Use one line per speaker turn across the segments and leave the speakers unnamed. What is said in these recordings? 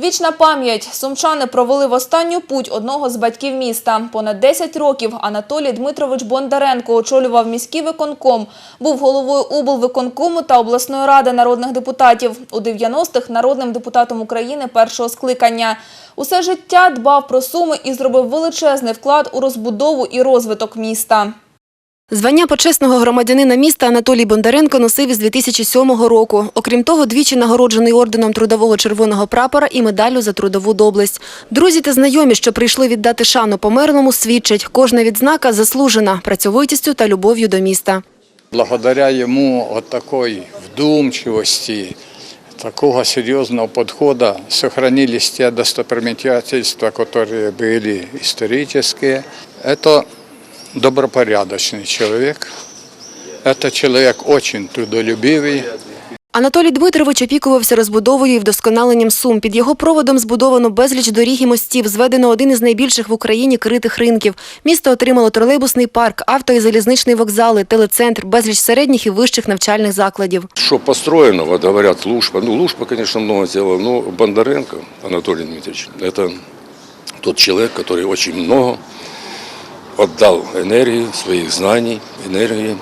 Вічна пам'ять. Сумчани провели в останню путь одного з батьків міста. Понад 10 років Анатолій Дмитрович Бондаренко очолював міський виконком, був головою облвиконкому та обласної ради народних депутатів. У 90-х народним депутатом України першого скликання. Усе життя дбав про Суми і зробив величезний вклад у розбудову і розвиток міста.
Звання почесного громадянина міста Анатолій Бондаренко носив із 2007 року. Окрім того, двічі нагороджений орденом трудового червоного прапора і медаллю за трудову доблесть. Друзі та знайомі, що прийшли віддати шану померлому, свідчать, кожна відзнака заслужена працьовитістю та любов'ю до міста.
Благодаря ему вот такой вдумчивости, такого серьезного подхода сохранились те достопримечательства, которые были исторические. Это добропорядочный человек. Это человек очень трудолюбивый.
Анатолій Дмитрович опікувався розбудовою і вдосконаленням Сум. Під його проводом збудовано безліч доріг і мостів, зведено один із найбільших в Україні критих ринків. Місто отримало тролейбусний парк, авто і залізничний вокзали, телецентр, безліч середніх і вищих навчальних закладів.
Что построено, вот говорят, Лужпа. Ну, Лужпа, конечно, много сделал, но Бондаренко Анатолий Дмитриевич, это тот человек, который очень много отдал энергии, своих знаний, энергии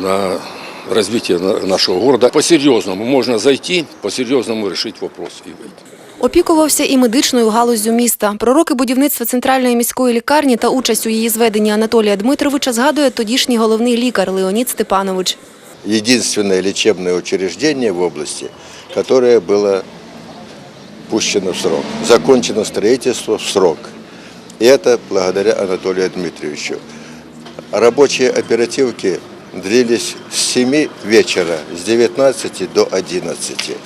на развитие на- нашего города. По-серьезному можно зайти, по-серьезному решить вопрос и выйти.
Опікувався і медичною галуззю міста. Про роки будівництва центральної міської лікарні та участь у її зведенні Анатолія Дмитровича згадує тодішній головний лікар Леонід Степанович.
единственное лечебное учреждение в области, которое было пущено в срок. Закончено строительство в срок. И это благодаря Анатолию Дмитриевичу. Рабочие оперативки длились с 7 вечера, с 19 до 11.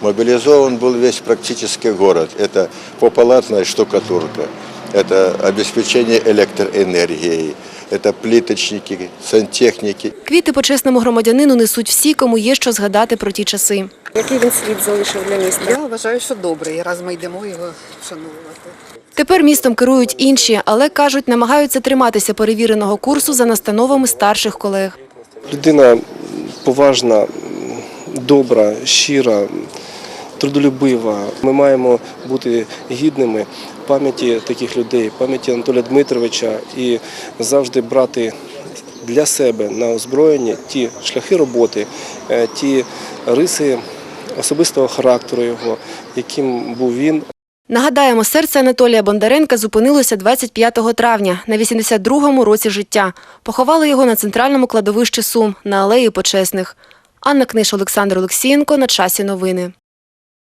Мобилизован был весь практически город. Это попалатная штукатурка, это обеспечение электроэнергией, это плиточники, сантехники,
Квіти почесному громадянину несуть всі, кому є що згадати про ті часи.
Який він слід залишив для міста?
Я вважаю, що добре, раз ми йдемо його вшановувати.
Тепер містом керують інші, але, кажуть, намагаються триматися перевіреного курсу за настановами старших колег.
Людина поважна, добра, щира, трудолюбива. Ми маємо бути гідними пам'яті таких людей, пам'яті Анатолія Дмитровича і завжди брати для себе на озброєння ті шляхи роботи, е, ті риси особистого характеру його, яким був він.
Нагадаємо, серце Анатолія Бондаренка зупинилося 25 травня на 82-му році життя. Поховали його на центральному кладовищі Сум на алеї Почесних. Анна Книж, Олександр Олексієнко. На часі новини.